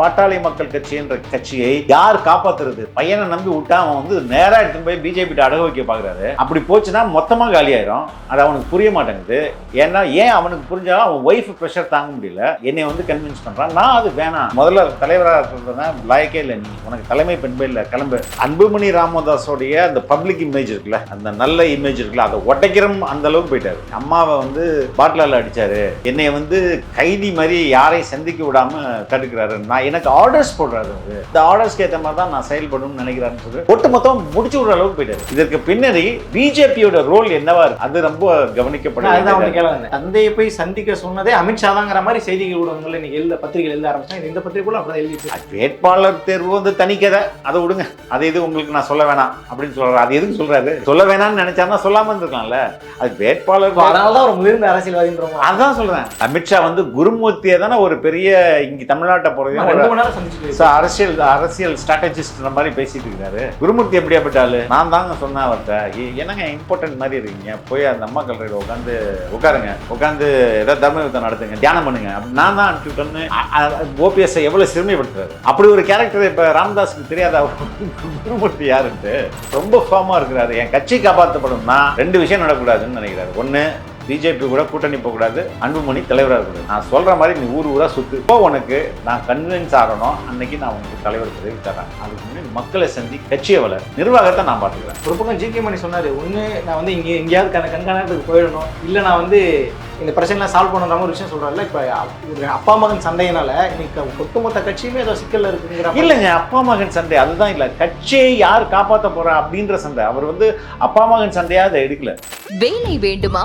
பாட்டாளி மக்கள் கட்சின்ற கட்சியை யார் காப்பாத்துறது? பையனை நம்பி விட்டா அவன் வந்து நேரா எடுத்துன்னு போய் பிஜேபி அடக வைக்க பாக்குறாரு. அப்படி போச்சுன்னா மொத்தமா காலியாயிரும். அது அவனுக்கு புரிய மாட்டேங்குது. ஏன்னா ஏன் அவனுக்கு புரிஞ்சாலும் அவன் ஒய்ஃப் ப்ரெஷர் தாங்க முடியல. என்னை வந்து கன்வின்ஸ் பண்றான். நான் அது வேணாம். முதல்ல தலைவராக இருக்கிறதுனா லாயக்கே இல்லை நீ. உனக்கு தலைமை பெண்பே இல்லை கிளம்பு. அன்புமணி ராமதாஸோடைய அந்த பப்ளிக் இமேஜ் இருக்குல்ல அந்த நல்ல இமேஜ் இருக்குல்ல அதை உடைக்கிறோம் அந்த அளவுக்கு போயிட்டாரு. அம்மாவை வந்து பாட்டிலால் அடிச்சாரு. என்னை வந்து கைதி மாதிரி யாரையும் சந்திக்க விடாம தடுக்கிறாரு. நான் எனக்கு ஆர்டர்ஸ் போடுறாரு அவரு. இந்த ஆர்டர்ஸ்க்கு ஏற்ற மாதிரி தான் நான் செயல்படணும்னு நினைக்கிறாருன்னு சொல்லி ஒட்டு மொத்தம் முடிச்சு விடுற அளவுக்கு போயிட்டாரு. இதற்கு பின்னாடி பிஜேபியோட ரோல் என்னவா இருக்கு? அது ரொம்ப கவனிக்கப்பட அதுதான் வேண்டியதா அவனுக்கு கேள்வி தந்தையை போய் சந்திக்க சொன்னதே அமித்ஷா தாங்கிற மாதிரி செய்திகள் ஊடகங்கள்ல இன்னைக்கு எழுத பத்திரிகை எழுத ஆரம்பிச்சாங்க. இந்த பத்திரிகைக்குள்ள அப்படிதான் எழுதிட்டு அது வேட்பாளர் தேர்வு வந்து தனிக்கதை அதை விடுங்க. அது இது உங்களுக்கு நான் சொல்ல வேணாம் அப்படின்னு சொல்றாரு. அது எதுக்கு சொல்றாரு? சொல்ல வேணாம்னு நினைச்சாருன்னா சொல்லாம இருந்திருக்கலாம்ல. அது வேட்பாளர் அதனாலதான் ஒரு முதிர்ந்த அரசியல்வாதின்றோம்? அதான் சொல்றேன். அமித்ஷா வந்து குருமூர்த்தியை தானே ஒரு பெரிய இங்க தமிழ்நாட்டை போறதையும் அரசியல் அரசியல் ஸ்ட்ராட்டஜிஸ்ட் மாதிரி பேசிட்டு இருக்காரு. குருமூர்த்தி எப்படியாப்பட்ட ஆளு நான் தாங்க சொன்னேன் அவர்கிட்ட "ஏ- என்னங்க இம்பார்ட்டன்ட் மாதிரி இருக்கீங்க? போய் அந்த அம்மா கல்லறையில் உட்காந்து உட்காருங்க உட்காந்து ஏதாவது தர்ம யுத்தம் நடத்துங்க. தியானம் பண்ணுங்க. நான் தான் அனுப்பிச்சுட்டேன்னு ஓபிஎஸ் எவ்வளவு சிறுமைப்படுத்துறாரு? அப்படி ஒரு கேரக்டர் இப்ப ராமதாஸுக்கு தெரியாத? குருமூர்த்தி யாருன்ட்டு. ரொம்ப ஃபார்மா இருக்கிறாரு. என் கட்சி காப்பாற்றப்படும்னா ரெண்டு விஷயம் நடக்கூடாதுன்னு நினைக்கிறாரு. ஒண்ணு பிஜேபி கூட கூட்டணி போகக்கூடாது அன்புமணி தலைவராக இருக்கக்கூடாது நான் சொல்ற மாதிரி நீ ஊர் ஊரா சுத்து. இப்போ உனக்கு நான் கன்வின்ஸ் ஆகணும். அன்னைக்கு நான் உனக்கு தலைவர் பதவி தரேன். அதுக்கு முன்னாடி மக்களை சந்தி கட்சியை வளர். நிர்வாகத்தை நான் பார்த்துக்கிறேன். ஒரு பக்கம் ஜி கே மணி சொன்னாரு ஒண்ணு நான் வந்து இங்க எங்கேயாவது கண கண்காணத்துக்கு போயிடணும். இல்ல நான் வந்து இந்த பிரச்சனை சால்வ் பண்ணுற ஒரு விஷயம் சொல்றாருல இப்ப ஒரு அப்பா மகன் சண்டையினால இன்னைக்கு ஒட்டுமொத்த கட்சியுமே ஏதோ சிக்கல்ல இருக்குங்கிற இல்லைங்க அப்பா மகன் சண்டை அதுதான் இல்லை. கட்சியை யார் காப்பாற்ற போறா அப்படின்ற சண்டை. அவர் வந்து அப்பா மகன் சண்டையா அதை எடுக்கல. வேலை வேண்டுமா?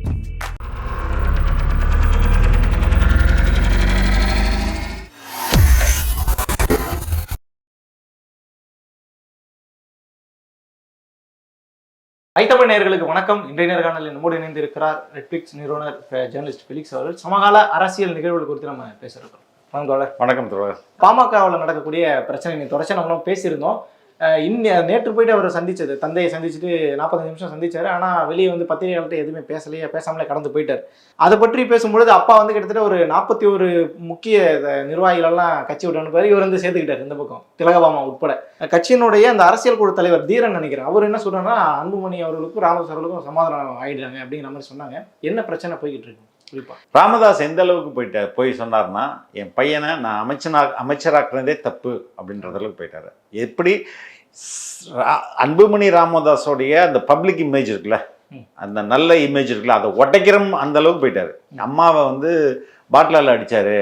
ஐத்தமிழ் நேயர்களுக்கு வணக்கம். இன்றைய நேர்காணலில் நம்மோடு இணைந்து இருக்கிறார் நெட்ஃபிளிக்ஸ் நிறுவனர் ஜேர்னலிஸ்ட் பிலிக்ஸ் அவர்கள். சமகால அரசியல் நிகழ்வுகள் குறித்து நம்ம பேச இருக்கிறோம். வணக்கம் தோழர். வணக்கம் தோழர். பாமகவில் நடக்கக்கூடிய பிரச்சனை நீ தொடர்ச்சி நம்மளும் பேசியிருந்தோம். இன்ன நேற்று போயிட்டு அவரை சந்திச்சது. தந்தையை சந்திச்சுட்டு நாற்பத்தஞ்சு நிமிஷம் சந்திச்சாரு. ஆனால் வெளியே வந்து பத்திரிகையாளர்கிட்ட எதுவுமே பேசலையே பேசாமலே கடந்து போயிட்டார். அதை பற்றி பேசும்பொழுது அப்பா வந்து கிட்டத்தட்ட ஒரு நாற்பத்தி ஒரு முக்கிய நிர்வாகிகளெல்லாம் கட்சி விட்டு அனுப்பாரு இவர் வந்து சேர்த்துக்கிட்டார் இந்த பக்கம் திலகபாமா உட்பட. கட்சியினுடைய அந்த அரசியல் குழு தலைவர் தீரன் நினைக்கிறேன். அவர் என்ன சொல்றாருன்னா அன்புமணி அவர்களுக்கும் ராமதாஸ் அவர்களுக்கும் சமாதானம் ஆயிடுறாங்க அப்படிங்கிற மாதிரி சொன்னாங்க. என்ன பிரச்சனை போய்கிட்டு இருக்கு? குறிப்பா. ராமதாஸ் எந்த அளவுக்கு போயிட்டார்? போய் சொன்னார்னா என் பையனை நான் அமைச்சனா அமைச்சராக்குறதே தப்பு அப்படின்ற அளவுக்கு போயிட்டாரு. எப்படி அன்புமணி ராமதாஸோடைய அந்த பப்ளிக் இமேஜ் இருக்குல்ல. அந்த நல்ல இமேஜ் இருக்குல்ல அதை உடைக்கிறோம் அந்த அளவுக்கு போயிட்டாரு. அம்மாவை வந்து பாட்டிலால் அடிச்சாரு.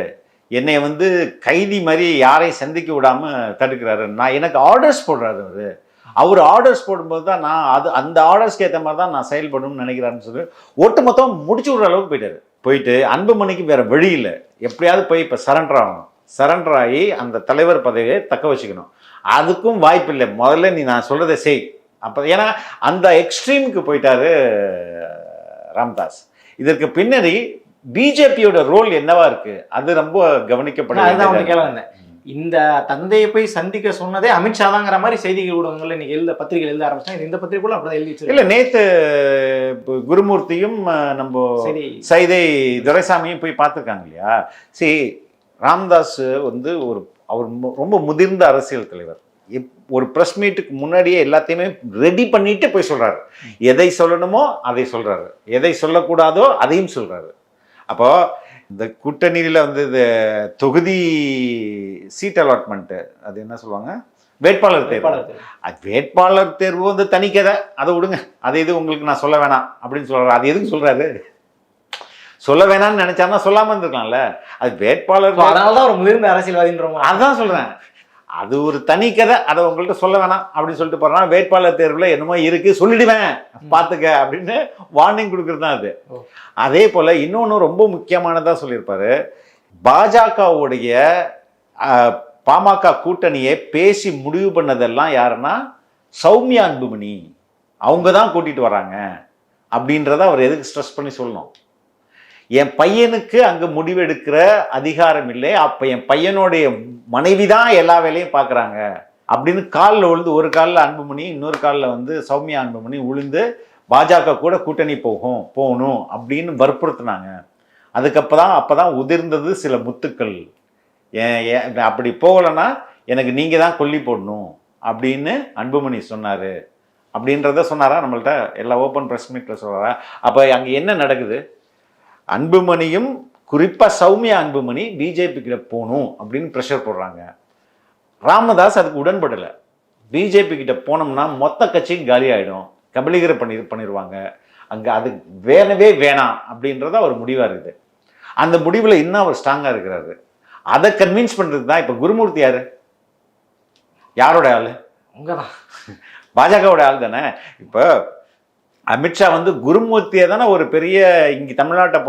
என்னை வந்து கைதி மாதிரி யாரையும் சந்திக்க விடாம தடுக்கிறாரு. நான் எனக்கு ஆர்டர்ஸ் போடுறாரு அவரு. அவர் ஆர்டர்ஸ் போடும்போது தான் நான் அது அந்த ஆர்டர்ஸ்க்கு ஏற்ற மாதிரி தான் நான் செயல்படணும்னு நினைக்கிறாருன்னு சொல்லி ஒட்டு மொத்தம் முடிச்சு விடுற அளவுக்கு போயிட்டாரு. போயிட்டு அன்புமணிக்கு வேற வழி இல்லை. எப்படியாவது போய் இப்போ சரண்டர் ஆகணும். சரண்டர் ஆகி அந்த தலைவர் பதவியை தக்க வச்சுக்கணும். அதுக்கும் வாய்ப்பு இல்லை முதல்ல நீ நான் சொல்றதை செய். அப்போ ஏன்னா அந்த எக்ஸ்ட்ரீமுக்கு போயிட்டாரு ராம்தாஸ். இதற்கு பின்னாடி பிஜேபியோட ரோல் என்னவா இருக்கு? அது ரொம்ப கவனிக்கப்பட அதுதான் வேண்டியதா அவனுக்கு இருக்கு. கேள்வி வந்தேன் இந்த தந்தையை போய் சந்திக்க சொன்னதே அமித்ஷா தாங்கிற மாதிரி செய்திகள் ஊடகங்கள்ல இன்னைக்கு எழுத பத்திரிகை எழுத ஆரம்பிச்சாங்க இந்த பத்திரிகைக்குள்ள அப்படிதான் எழுதி இல்ல இப்போ குருமூர்த்தியும் நம்ம சைதை துரைசாமியும் போய் பார்த்துருக்காங்க இல்லையா? சரி ராம்தாஸ் வந்து ஒரு அவர் ரொம்ப முதிர்ந்த அரசியல் தலைவர். ஒரு ப்ரெஸ் மீட்டுக்கு முன்னாடியே எல்லாத்தையுமே ரெடி பண்ணிட்டு போய் சொல்றாரு. எதை சொல்லணுமோ அதை சொல்றாரு. எதை சொல்லக்கூடாதோ அதையும் சொல்றாரு. அப்போ இந்த கூட்டணியில வந்து இந்த தொகுதி சீட் அலாட்மெண்ட் அது என்ன சொல்லுவாங்க? வேட்பாளர் தேர்வு. வேட்பாளர் தேர்வு. அது வேட்பாளர் தேர்வு வந்து தனிக்கதை. அதை விடுங்க. அது இது உங்களுக்கு நான் சொல்ல வேணாம் அப்படின்னு சொல்றாரு. அது எதுக்கு சொல்றாரு? சொல்ல வேணாம்னு நினைச்சாருன்னா சொல்லாம இருந்திருக்கலாம்ல. அது வேட்பாளர் So, அதனாலதான் ஒரு முதிர்ந்த அரசியல்வாதின்றோம்? அதான் சொல்றேன். அது ஒரு தனி கதை. அதை உங்கள்கிட்ட சொல்ல வேணாம் அப்படின்னு சொல்லிட்டு போறா வேட்பாளர் தேர்வுல என்னமோ இருக்கு. சொல்லிடுவேன். பாத்துக்க அப்படின்னு வார்னிங் கொடுக்கறது தான் அது. அதே போல இன்னொன்னு ரொம்ப முக்கியமானதா சொல்லியிருப்பாரு. பாஜகவுடைய பாமக கூட்டணியை பேசி முடிவு பண்ணதெல்லாம் யாருன்னா சௌமியா அன்புமணி. அவங்க தான் கூட்டிட்டு வராங்க. அப்படின்றத அவர் எதுக்கு ஸ்ட்ரெஸ் பண்ணி சொல்லணும்? என் பையனுக்கு அங்கே முடிவெடுக்கிற அதிகாரம் இல்லை அப்போ என் பையனுடைய மனைவி தான் எல்லா வேலையும் பார்க்குறாங்க. அப்படின்னு காலில் விழுந்து ஒரு காலில் அன்புமணி இன்னொரு காலில் வந்து சௌமியா அன்புமணி விழுந்து பாஜக கூட கூட்டணி போகும் போகணும் அப்படின்னு வற்புறுத்தினாங்க. அதுக்கப்புறம் அப்போ தான் உதிர்ந்தது சில முத்துக்கள். ஏன் ஏன் அப்படி போகலைன்னா எனக்கு நீங்கள் தான் கொல்லி போடணும் அப்படின்னு அன்புமணி சொன்னார். அப்படின்றத சொன்னாரா? நம்மள்ட்ட எல்லா ஓப்பன் ப்ரெஸ் மீட்டில் சொல்கிறாரா அப்போ அங்கே என்ன நடக்குது? அன்புமணியும் குறிப்பாக சௌமியா அன்புமணி பிஜேபி கிட்ட போகணும் அப்படின்னு ப்ரெஷர் போடுறாங்க. ராமதாஸ் அதுக்கு உடன்படலை. பிஜேபி கிட்ட போனோம்னா மொத்த கட்சியும் காலி ஆகிடும் கபலீகர பண்ணி பண்ணிடுவாங்க அங்கே அது வேணவே வேணாம் அப்படின்றது அவர் முடிவாக இருக்குது. அந்த முடிவில் இன்னும் அவர் ஸ்ட்ராங்காக இருக்கிறாரு. அதை கன்வின்ஸ் பண்ணுறது தான் இப்போ குருமூர்த்தி யார்? யாரோட ஆள்? உங்கதான். பாஜகவோட ஆள் தானே. இப்போ அமித்ஷா வந்து குருமூர்த்தியை தானே ஒரு பெரிய இங்கே தமிழ்நாட்டை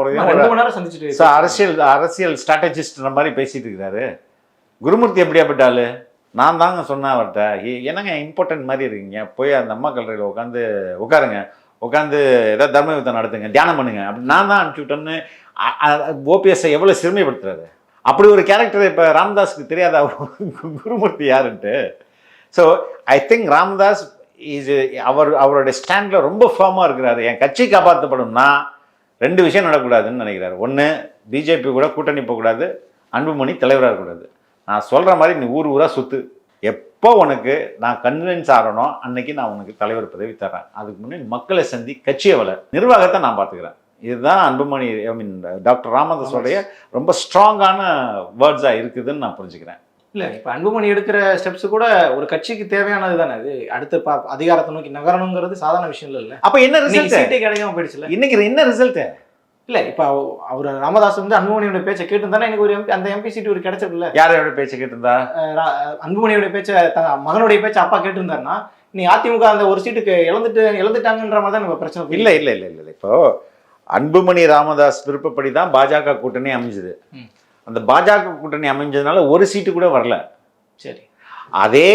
So, அரசியல் அரசியல் ஸ்ட்ராட்டஜிஸ்ட்ன்ற மாதிரி பேசிட்டு இருக்கிறாரு. குருமூர்த்தி எப்படியாப்பட்ட ஆளு நான் தாங்க சொன்னேன் அவர்கிட்ட. "ஏ- என்னங்க இம்பார்ட்டன்ட் மாதிரி இருக்கீங்க? போய் அந்த அம்மா கல்லறையில் உட்காந்து உட்காருங்க உட்காந்து ஏதாவது தர்ம யுத்தம் நடத்துங்க. தியானம் பண்ணுங்க. அப்படி நான் தான் அனுப்பிச்சு விட்டேன்னு ஓபிஎஸ்ஐ எவ்வளோ சிறுமைப்படுத்துறாரு? அப்படி ஒரு கேரக்டர் இப்போ ராமதாஸ்க்கு தெரியாதா? குருமூர்த்தி யாருன்ட்டு. ஸோ ஐ திங்க் ராமதாஸ் இது அவர் அவருடைய ஸ்டாண்டில் ரொம்ப ஃபார்மாக இருக்கிறாரு. என் கட்சி காப்பாற்றப்படும்னா ரெண்டு விஷயம் நடக்கூடாதுன்னு நினைக்கிறாரு. ஒன்று பிஜேபி கூட கூட்டணி போகக்கூடாது. அன்புமணி தலைவராக இருக்கக்கூடாது. நான் சொல்கிற மாதிரி நீ ஊர் ஊராக சுத்து. எப்போ உனக்கு நான் கன்வின்ஸ் ஆகிறனோ அன்னைக்கு நான் உனக்கு தலைவர் பதவி தரேன் அதுக்கு முன்னாடி மக்களை சந்தி கட்சியை வளர் நிர்வாகத்தை நான் பார்த்துக்கிறேன். இதுதான் அன்புமணி ஐ மீன் டாக்டர் ராமதாஸோடைய ரொம்ப ஸ்ட்ராங்கான வேர்ட்ஸாக இருக்குதுன்னு நான் புரிஞ்சுக்கிறேன். இல்ல இப்ப அன்புமணி எடுக்கிற ஸ்டெப்ஸ் கூட ஒரு கட்சிக்கு தேவையானது தானே? அது அடுத்த பா- அதிகாரத்தை நோக்கி நகரணுங்கிறது சாதாரண விஷயம் இல்ல அப்போ என்ன ரிசல்ட் சீட்டே கிடைக்காம போயிடுச்சுல இன்னைக்கு என்ன ரிசல்ட்டு இல்ல இப்ப அவ- அவர் ராமதாஸ் வந்து அன்புமணியோட பேச்சை கேட்டு தானே எனக்கு ஒரு MP அந்த எம்பி சீட் ஒரு கிடைச்சிருக்குல்ல யாரோட பேச்சு கேட்டிருந்தா? அன்புமணியோட பேச்சை த- மகனுடைய பேச்சை அப்பா கேட்டிருந்தாருன்னா நீ அதிமுக அந்த ஒரு சீட்டுக்கு இழந்துட்டு இழந்துட்டாங்கன்ற மாதிரி தான் நம்ம பிரச்சனை இல்லை இல்லை இல்லை இல்லை. இப்போ அன்புமணி ராமதாஸ் விருப்பப்படி தான் பாஜக கூட்டணி அமைஞ்சுது. அந்த பாஜக கூட்டணி அமைஞ்சதுனால ஒரு சீட்டு கூட வரல. சரி. அதே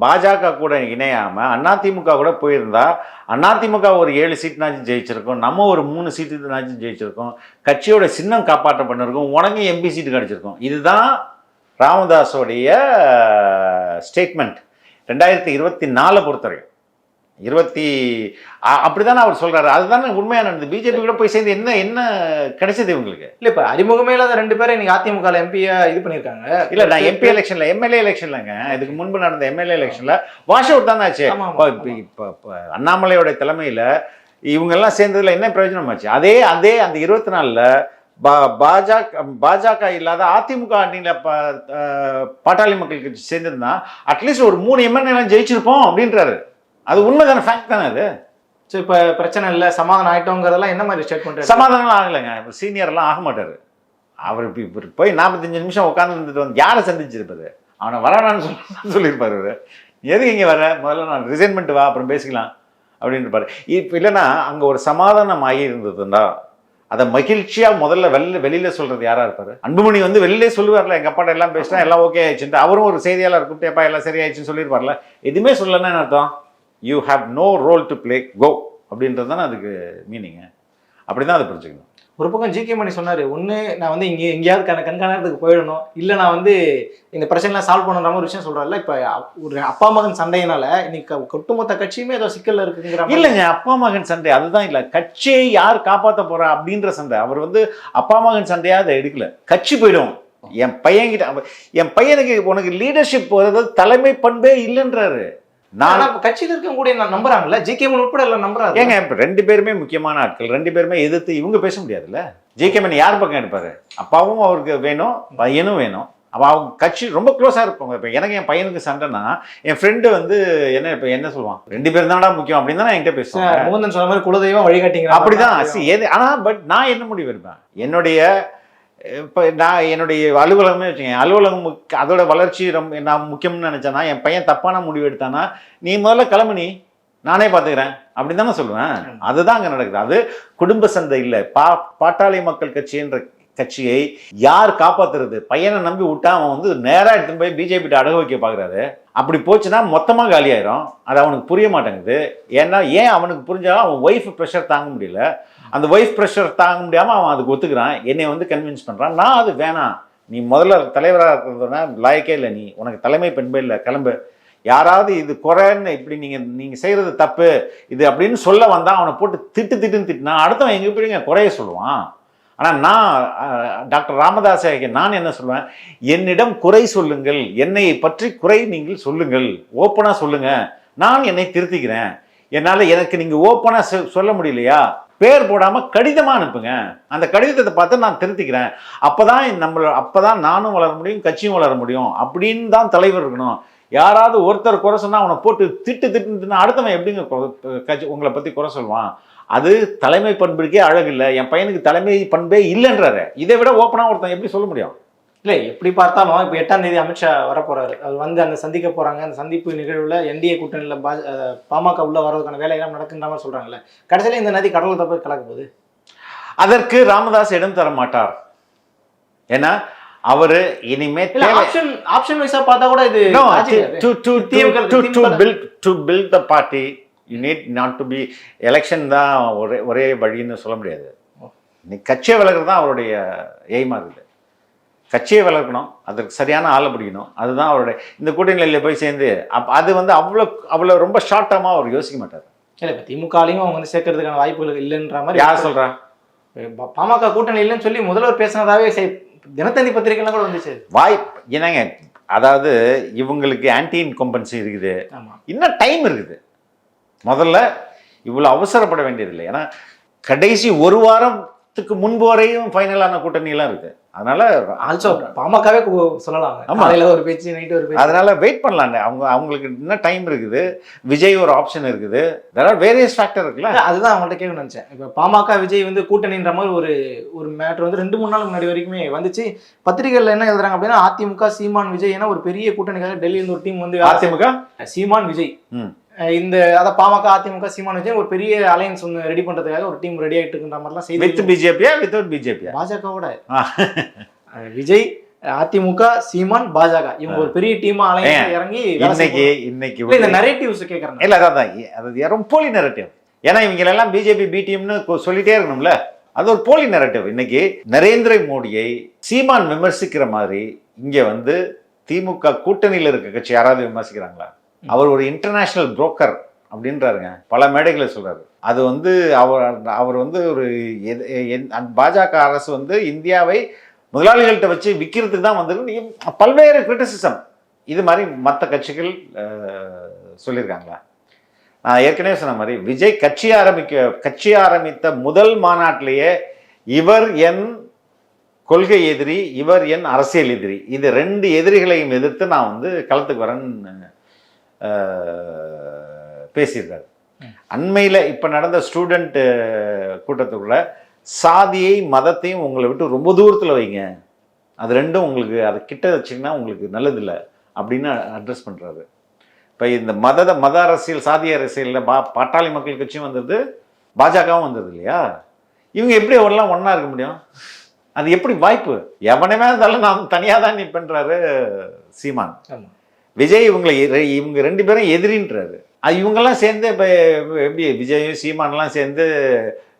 பாஜக கூட இணையாம அதிமுக கூட போயிருந்தா அதிமுக ஒரு ஏழு சீட்னாச்சும் ஜெயிச்சிருக்கோம் நம்ம ஒரு மூணு சீட்டுனாச்சும் ஜெயிச்சிருக்கோம் கட்சியோட சின்னம் காப்பாற்ற பண்ணிருக்கோம் உனக்கு எம்பி சீட்டு கிடைச்சிருக்கும். இதுதான் ராமதாஸோடைய ஸ்டேட்மெண்ட் ரெண்டாயிரத்தி இருபத்தி நாலை பொறுத்தவரைக்கும் இருபத்தி அப்படிதானே அவர் சொல்றாரு. அதுதானே உண்மையா நடந்தது. பிஜேபி கூட போய் சேர்ந்து என்ன என்ன கிடைச்சது இவங்களுக்கு? இல்ல இப்ப அறிமுகமே இல்லாத ரெண்டு பேரை இன்னைக்கு அதிமுக எம்பியா இது பண்ணிருக்காங்க இல்ல நான் எம்பி எலெக்ஷன்ல எம்எல்ஏ எலெக்ஷன்லங்க இதுக்கு முன்பு நடந்த எம்எல்ஏ எலெக்ஷன்ல வாஷ் அவுட் தானே ஆச்சு. அண்ணாமலையோட தலைமையில இவங்க எல்லாம் சேர்ந்ததுல என்ன பிரயோஜனம் ஆச்சு? அதே அதே அந்த இருபத்தி நாலுல பா பாஜக பாஜக இல்லாத அதிமுக அணியில பாட்டாளி மக்கள் கட்சி சேர்ந்திருந்தா அட்லீஸ்ட் ஒரு மூணு எம்எல்ஏ எல்லாம் ஜெயிச்சிருப்போம் அப்படின்றாரு. அது உண்மைதானே? ஃபேக்ட் தானே அது? சரி இப்ப பிரச்சனை இல்ல சமாதானம் ஆயிட்டோங்கிறதெல்லாம் என்ன மாதிரி ஸ்டேட்மெண்ட் சமாதானம் ஆகலைங்க. சீனியர் எல்லாம் ஆக மாட்டாரு. அவர் இப்ப இவர் போய் நாற்பத்தஞ்சு நிமிஷம் உட்கார்ந்து இருந்துட்டு வந்து யாரை சந்திச்சிருப்பாரு? அவனை வரானான்னு சொல்லி சொல்லியிருப்பாரு அவரு. எதுக்கு இங்கே வர? முதல்ல நான் ரிசைன் பண்ணிட்டு வா அப்புறம் பேசிக்கலாம் அப்படின்னு இருப்பாரு இப்போ இல்லைன்னா அங்கே ஒரு சமாதானம் ஆகி இருந்ததுண்டா அதை மகிழ்ச்சியா முதல்ல வெளில வெளியில சொல்றது யாரா இருப்பாரு? அன்புமணி வந்து வெளியிலே சொல்லுவார்ல எங்க அப்பாட்ட எல்லாம் பேசினா எல்லாம் ஓகே ஆயிடுச்சுட்டு அவரும் ஒரு செய்தியாளர் கூப்பிட்டு எப்பா எல்லாம் சரியாயிடுச்சுன்னு சொல்லியிருப்பார்ல. எதுவுமே சொல்லலன்னா என்ன அர்த்தம்? You have no role to play go அப்படின்றது தானே அதுக்கு மீனிங்கு அப்படி தான் அதை புரிஞ்சுக்கணும். ஒரு பக்கம் ஜி கே மணி சொன்னாரு ஒண்ணு நான் வந்து இங்க எங்கேயாவது கண கண்காணத்துக்கு போயிடணும். இல்ல நான் வந்து இந்த பிரச்சனைலாம் சால்வ் பண்ணுற மாதிரி ஒரு விஷயம் சொல்றாருல இப்ப ஒரு அப்பா மகன் சண்டையினால இன்னைக்கு ஒட்டுமொத்த கட்சியுமே ஏதோ சிக்கல்ல இருக்குங்கிற இல்லைங்க அப்பா மகன் சண்டை அதுதான் இல்லை. கட்சியை யார் காப்பாற்ற போறா அப்படின்ற சண்டை. அவர் வந்து அப்பா மகன் சண்டையா அதை எடுக்கல. கட்சி போயிடும். என் பையன்கிட்ட என் பையனுக்கு உனக்கு லீடர்ஷிப் போறது தலைமை பண்பே இல்லைன்றாரு. நான் கட்சியில இருக்கவங்க கூட நான் நம்புறாங்கல்ல? ஜி கே உட்பட எல்லாம் நம்புறாங்க ஏங்க இப்ப ரெண்டு பேருமே முக்கியமான ஆட்கள். ரெண்டு பேருமே எதிர்த்து இவங்க பேச முடியாதுல்ல? ஜே யார் பக்கம் எடுப்பாரு? அப்பாவும் அவருக்கு வேணும் பையனும் வேணும். அப்ப அவங்க கட்சி ரொம்ப க்ளோஸாக இருப்பாங்க. இப்போ எனக்கு என் பையனுக்கு சண்டைனா என் ஃப்ரெண்டு வந்து என்ன இப்போ என்ன சொல்லுவான்? ரெண்டு பேரும் தான்டா முக்கியம் அப்படின்னு தான் என்கிட்ட பேசுவாங்க. மோகன் சொன்ன மாதிரி குலதெய்வம் வழிகாட்டிங்கிற மாதிரி அப்படிதான் எது ஆனா பட் நான் என்ன முடிவு எடுப்பேன்? என்னுடைய இப்போ நான் என்னுடைய அலுவலகமே வச்சுக்கேன் அலுவலகம் அதோட வளர்ச்சி ரொம்ப நான் முக்கியம்னு நினைச்சேன்னா என் பையன் தப்பான முடிவு எடுத்தானா நீ முதல்ல கிளம்பு நீ நானே பார்த்துக்கிறேன் அப்படி தானே சொல்லுவேன். அதுதான் அங்கே நடக்குது. அது குடும்ப சந்தை இல்லை. பா பாட்டாளி மக்கள் கட்சின்ற கட்சியை யார் காப்பாத்துறது? பையனை நம்பி விட்டா அவன் வந்து நேரா எடுத்துன்னு போய் பிஜேபி அடக வைக்க பார்க்குறாரு அப்படி போச்சுன்னா மொத்தமாக காலியாயிரும். அது அவனுக்கு புரிய மாட்டேங்குது. ஏன்னா ஏன் அவனுக்கு புரிஞ்சாலும் அவன் ஒய்ஃப் ப்ரெஷர் தாங்க முடியல. அந்த ஒய்ஃப் ப்ரெஷர் தாங்க முடியாமல் அவன் அதுக்கு ஒத்துக்கிறான். என்னை வந்து கன்வின்ஸ் பண்ணுறான் நான் அது வேணாம். நீ முதல்ல தலைவராக இருக்கிறதுனா லாயக்கே இல்லை நீ. உனக்கு தலைமை பெண்பே இல்லை. கிளம்பு. யாராவது இது குறைன்னு இப்படி நீங்கள் நீங்கள் செய்கிறது தப்பு. இது அப்படின்னு சொல்ல வந்தால் அவனை போட்டு திட்டு திட்டுன்னு திட்டினா அடுத்தவன் எங்கே எப்படிங்க குறைய சொல்லுவான். ஆனால் நான் டாக்டர் ராமதாஸ் நான் என்ன சொல்லுவேன்? என்னிடம் குறை சொல்லுங்கள். என்னை பற்றி குறை நீங்கள் சொல்லுங்கள். ஓப்பனாக சொல்லுங்கள் நான் என்னை திருத்திக்கிறேன். என்னால் எனக்கு நீங்கள் ஓப்பனாக சொல்ல முடியலையா? பேர் போடாமல் கடிதமாக அனுப்புங்க. அந்த கடிதத்தை பார்த்து நான் திருத்திக்கிறேன். அப்போ தான் நம்மள அப்போ தான் நானும் வளர முடியும் கட்சியும் வளர முடியும் அப்படின்னு தான் தலைவர் இருக்கணும். யாராவது ஒருத்தர் குறை சொன்னால் அவனை போட்டு திட்டு திட்டுனா அடுத்தவன் எப்படிங்க கட்சி உங்களை பற்றி குறை சொல்லுவான்? அது தலைமை பண்புக்கே அழகு இல்லை. என் பையனுக்கு தலைமை பண்பே இல்லைன்றாரு. இதை விட ஓப்பனாக ஒருத்தன் எப்படி சொல்ல முடியும்? இல்லை எப்படி பார்த்தாலும் இப்போ எட்டாம் தேதி அமித்ஷா வரப்போறாரு. அவர் வந்து அந்த சந்திக்க போறாங்க. அந்த சந்திப்பு நிகழ்வுல என்டிஏ கூட்டணியில் பா பாமக உள்ள வர்றதுக்கான வேலையெல்லாம் நடக்குன்ற மாதிரி சொல்றாங்கல்ல. கடைசியில இந்த நதி கடலில் தான் போய் கலக்க போகுது. அதற்கு ராமதாஸ் இடம் தர மாட்டார். ஏன்னா அவரு இனிமே ஆப்ஷன் ஆப்ஷன் வைஸா பார்த்தா கூட இது அது. to, to, to DMK build to build the party, you need not to be election தான் ஒரே ஒரே வழின்னு சொல்ல முடியாது. நீ கட்சியை வளர்க்குறது தான் அவருடைய எய்மா இருக்குது. கட்சியை வளர்க்கணும் அதற்கு சரியான ஆளை பிடிக்கணும். அதுதான் அவருடைய இந்த கூட்டணியில் போய் சேர்ந்து அப் அது வந்து அவ்வளோ அவ்வளோ ரொம்ப ஷார்ட் டேர்மாக அவர் யோசிக்க மாட்டார். இல்ல இப்ப திமுகலையும் அவங்க வந்து சேர்க்கறதுக்கான வாய்ப்புகள் இல்லைன்ற மாதிரி யார் சொல்கிறா பா- பாமக கூட்டணி இல்லைன்னு சொல்லி முதல்வர் பேசினதாவே தினத்தந்தி பத்திரிகைலாம் கூட வந்துச்சு. வாய் என்னங்க அதாவது இவங்களுக்கு ஆன்டி இன்கம்பன்சி இருக்குது. இன்னும் டைம் இருக்குது. முதல்ல இவ்வளோ அவசரப்பட வேண்டியதில்லை. ஏன்னா கடைசி ஒரு வாரத்துக்கு முன்பு வரையும் ஃபைனலான கூட்டணிலாம் இருக்குது அதனால ஆல்சோ பாமகவே சொல்லலாம். காலையில ஒரு பேச்சு நைட்டு ஒரு பேச்சு. அதனால வெயிட் பண்ணலாங்க அவங்க அவங்களுக்கு இன்னும் டைம் இருக்குது. விஜய் ஒரு ஆப்ஷன் இருக்குது. ஆர் வேரியஸ் ஃபேக்டர் இருக்குல்ல. அதுதான் அவங்கள்ட்ட கேட்க நினைச்சேன். இப்போ பாமக விஜய் வந்து கூட்டணின்ற மாதிரி ஒரு ஒரு மேட்ரு வந்து ரெண்டு மூணு நாளுக்கு முன்னாடி வரைக்குமே வந்துச்சு. பத்திரிகைகள் என்ன எழுதுறாங்க அப்படின்னா அதிமுக சீமான் விஜய் ஏன்னா ஒரு பெரிய கூட்டணிக்காக டெல்லியில இருந்து ஒரு டீம் வந்து அதிமுக? சீமான் விஜய். ம். இந்த அத பாமக அதிமுக சீமான் விஜய் ஒரு பெரிய அலையன்ஸ் ஒன்று ரெடி பண்றதுக்காக ஒரு டீம் ரெடி ஆயிட்டு இருக்குன்ற மாதிரிலாம் வித் செய்தி பிஜேபியா வித்தவுட் பிஜேபியா பாஜகவோட. விஜய் அதிமுக சீமான் பாஜக. இவங்க ஒரு பெரிய டீமா அலையன்ஸ் இறங்கி இன்னைக்கு இன்னைக்கு இந்த நரேட்டிவ்ஸ் கேட்கறேன் இல்லை அதான் அது ரொம்ப போலி நெரட்டிவ் ஏன்னா இவங்க எல்லாம் பிஜேபி பிடிஎம்னு சொல்லிட்டே இருக்கணும்ல. அது ஒரு போலி நெரட்டிவ் இன்னைக்கு நரேந்திர மோடியை சீமான் விமர்சிக்கிற மாதிரி இங்க வந்து திமுக கூட்டணியில் இருக்க கட்சி யாராவது விமர்சிக்கிறாங்களா? அவர் ஒரு இன்டர்நேஷ்னல் புரோக்கர் அப்படின்றாருங்க. பல மேடைகளை சொல்கிறாரு அது வந்து அவர் அவர் வந்து ஒரு எது- பாஜக அரசு வந்து இந்தியாவை முதலாளிகள்கிட்ட வச்சு விற்கிறதுக்கு தான் வந்திருக்கு. பல்வேறு கிரிட்டிசிசம் இது மாதிரி மற்ற கட்சிகள் சொல்லியிருக்காங்களா? நான் ஏற்கனவே சொன்ன மாதிரி விஜய் கட்சி ஆரம்பிக்க கட்சி ஆரம்பித்த முதல் மாநாட்டிலேயே இவர் என் கொள்கை எதிரி இவர் என் அரசியல் எதிரி. இது ரெண்டு எதிரிகளையும் எதிர்த்து நான் வந்து களத்துக்கு வரேன்னு பேசியிருக்காரு. அண்மையில் இப்போ நடந்த ஸ்டூடெண்ட் கூட்டத்துக்குள்ள சாதியை மதத்தையும் உங்களை விட்டு ரொம்ப தூரத்தில் வைங்க. அது ரெண்டும் உங்களுக்கு அதை கிட்ட வச்சிங்கன்னா உங்களுக்கு நல்லதில்லை அப்படின்னு அட்ரஸ் பண்ணுறாரு இப்போ இந்த மத மத அரசியல் சாதி அரசியலில் பா பாட்டாளி மக்கள் கட்சியும் வந்தது பாஜகவும் வந்தது இல்லையா? இவங்க எப்படி அவரெல்லாம் ஒன்றா இருக்க முடியும்? அது எப்படி வாய்ப்பு? எவனமே இருந்தாலும் நான் தனியாக தான் நிற்பேன்றாரு சீமான் விஜய் இவங்களை இவங்க ரெண்டு பேரும் எதிரின்றாரு. அது இவங்கெல்லாம் சேர்ந்து இப்போ எப்படி விஜயும் சீமானெல்லாம் சேர்ந்து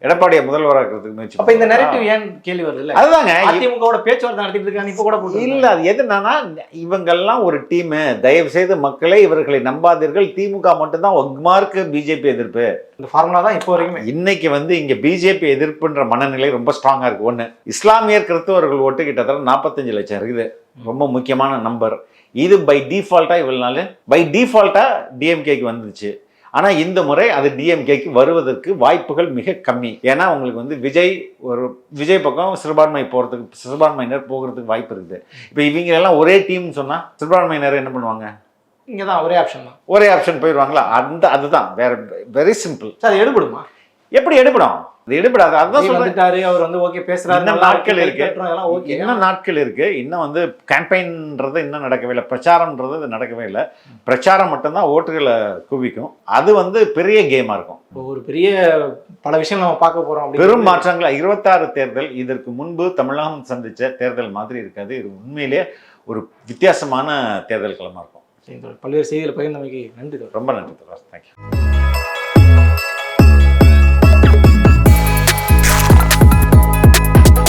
எடப்பாடியை முதல்வராக்கிறதுக்கு முயற்சி அப்ப இந்த? நரேட்டிவ் ஏன் கேள்வி வருது இல்ல அதுதாங்க அதிமுகவோட பேச்சுவார்த்தை நடத்திட்டு இருக்காங்க இப்ப கூட இல்ல அது எதுனா இவங்கெல்லாம் ஒரு டீம் தயவு செய்து மக்களை இவர்களை நம்பாதீர்கள். திமுக மட்டும்தான் ஒக்மார்க்கு பிஜேபி எதிர்ப்பு. இந்த ஃபார்முலா தான் இப்போ வரைக்குமே. இன்னைக்கு வந்து இங்க பிஜேபி எதிர்ப்புன்ற மனநிலை ரொம்ப ஸ்ட்ராங்கா இருக்கு. ஒண்ணு இஸ்லாமியர் கிறிஸ்தவர்கள் ஓட்டு கிட்டத்தட்ட நாற்பத்தஞ்சு லட்சம் இருக்குது. ரொம்ப முக்கியமான நம்பர் இது பை டிஃபால்ட்டா இவ்வளவு நாள் பை டிஃபால்ட்டா டிஎம்கேக்கு வந்துச்சு. ஆனா இந்த முறை அது டிஎம்கேக்கு வருவதற்கு வாய்ப்புகள் மிக கம்மி. ஏன்னா உங்களுக்கு வந்து விஜய் ஒரு விஜய் பக்கம் சிறுபான்மை போறதுக்கு சிறுபான்மையினர் போகிறதுக்கு வாய்ப்பு இருக்குது. இப்போ இவங்க எல்லாம் ஒரே டீம் சொன்னா சிறுபான்மையினர் என்ன பண்ணுவாங்க? இங்கதான் ஒரே ஆப்ஷன் தான். ஒரே ஆப்ஷன் போயிடுவாங்களா? அந்த அதுதான். வேற வெரி சிம்பிள் சார் எடுபடுமா? எப்படி எடுபடும்? அது எடுபடாது. அதுதான் வந்துட்டாரு அவர் வந்து ஓகே பேசுறாரு இன்னும் நல்லா நாட்கள் இருக்கு. ஓகே இன்னும் நாட்கள் இருக்கு. இன்னும் வந்து கேம்பெயின்ன்றது இன்னும் நடக்கவே இல்லை. பிரச்சாரம்ன்றது இது நடக்கவே இல்லை. பிரச்சாரம் மட்டும்தான் ஓட்டுகளை குவிக்கும். அது வந்து பெரிய கேமா இருக்கும். ஒரு பெரிய பல விஷயம் நம்ம பார்க்க போறோம் பெரும் மாற்றங்கள். இருபத்தாறு தேர்தல் இதற்கு முன்பு தமிழகம் சந்திச்ச தேர்தல் மாதிரி இருக்காது. இது உண்மையிலேயே ஒரு வித்தியாசமான தேர்தல் களமா இருக்கும். பல்வேறு செய்திகளை பகிர்ந்தமைக்கு நன்றி. ரொம்ப நன்றி தேங்க்யூ